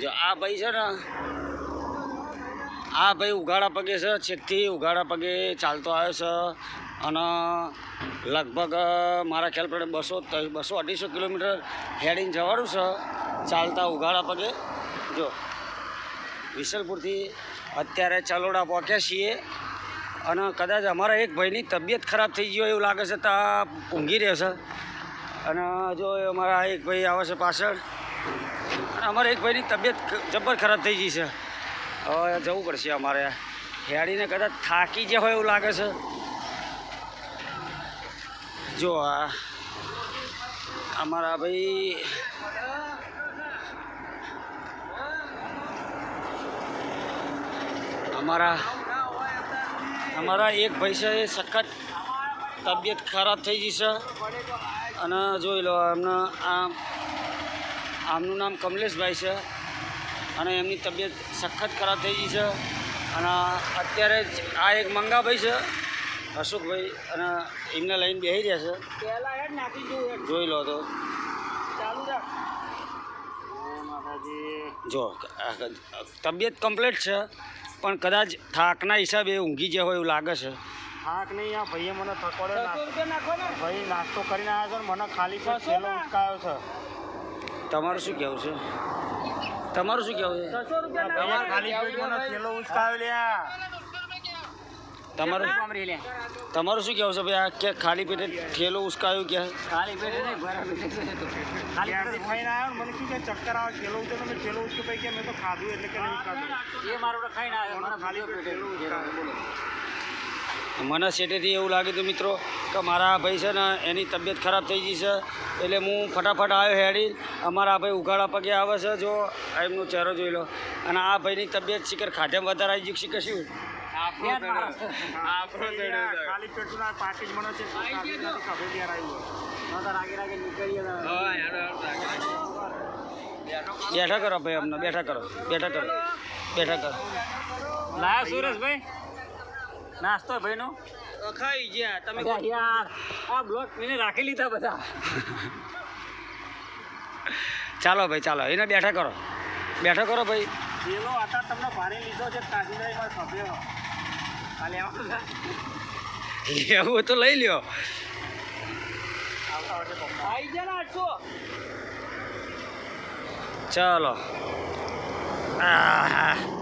જો આ ભાઈ છે ને, આ ભાઈ ઉઘાડા પગે છે, છેકથી ઉઘાડા પગે ચાલતો આવ્યો છે. અને લગભગ મારા ખ્યાલ પ્રમાણે બસો બસો અઢીસો કિલોમીટર હેડીને જવાનું છે, ચાલતા ઉઘાડા પગે. જો, વિશલપુરથી અત્યારે ચલોડા પહોંચ્યા છીએ. અને કદાચ અમારા એક ભાઈની તબિયત ખરાબ થઈ ગઈ હોય એવું લાગે છે, તો ઊંઘી રહેશે અને જો અમારા એક ભાઈ આવે છે પાછળ અને અમારે એક ભાઈની તબિયત જબ્બર ખરાબ થઈ ગઈ છે. હવે જવું પડશે અમારે. હેડીને કદાચ થાકી જે હોય એવું લાગે છે. જો આ અમારા ભાઈ અમારા અમારા એક ભાઈ છે, એ સખત તબિયત ખરાબ થઈ ગઈ છે. અને જોઈ લો, એમને આમ આમનું નામ કમલેશભાઈ છે અને એમની તબિયત સખત ખરાબ થઈ ગઈ છે અને અત્યારે જ આ એક મંગાભાઈ છે અશોકભાઈ અને એમને લઈને બેસી રહ્યા છે. જોઈ લો તો. જો તબિયત કમ્પ્લીટ છે પણ કદાચ થાકના હિસાબે ઊંઘી ગયા હોય એવું લાગે છે. થાક નહીં આ ભાઈએ મને થકોડે ભાઈ નાસ્તો કરીને આવ્યો છે મને ખાલી પેટ છેલ્લો ઉચકાયો છે. તમારું શું કહેવું છે? તમારું શું કહેવું છે? ખાલી પેટ તમારું તમારું શું કહેવું છે ભાઈ? આ કે ખાલી પેટે ઠેલો ઉસકાયું કે? ખાલી પેટ ખાઈને આવ્યો મને શું કે ચક્કર આવે ઉચકે તો મેં છેલ્લો ઉચકે પછી કે મેં તો ખાધું એટલે કે નહીં ખાધું એ મારો ખાઈને આવ્યો મને ખાલી પેટે મને સેટેથી એવું લાગ્યું હતું મિત્રો કે મારા આ ભાઈ છે ને એની તબિયત ખરાબ થઈ ગઈ છે. એટલે હું ફટાફટ આવ્યો હેડી. અમારા આ ભાઈ ઉઘાડા પગે આવે છે. જો એમનો ચહેરો જોઈ લો. અને આ ભાઈની તબિયત શિખર ખાધે વધારે આવી ગયું શિખર શું? બેઠા કરો ભાઈ અમને બેઠા કરો બેઠા કરો બેઠા કરો. લાયા સુરેશભાઈ? નાસ્તો ભાઈનો? ખાઈ ગયા. તમે યાર આ બ્લોક એને રાખી લીધા બધા. ચાલો ભાઈ ચાલો. એને બેઠા કરો. બેઠા કરો ભાઈ. પેલો હતા તમને ભારે લીધો છે કાઢી લઈ મારે સભ્યો કાલે આવવાનું એવું તો લઈ લ્યો. આવી ગયા ને આઠસો ચાલો. આહા.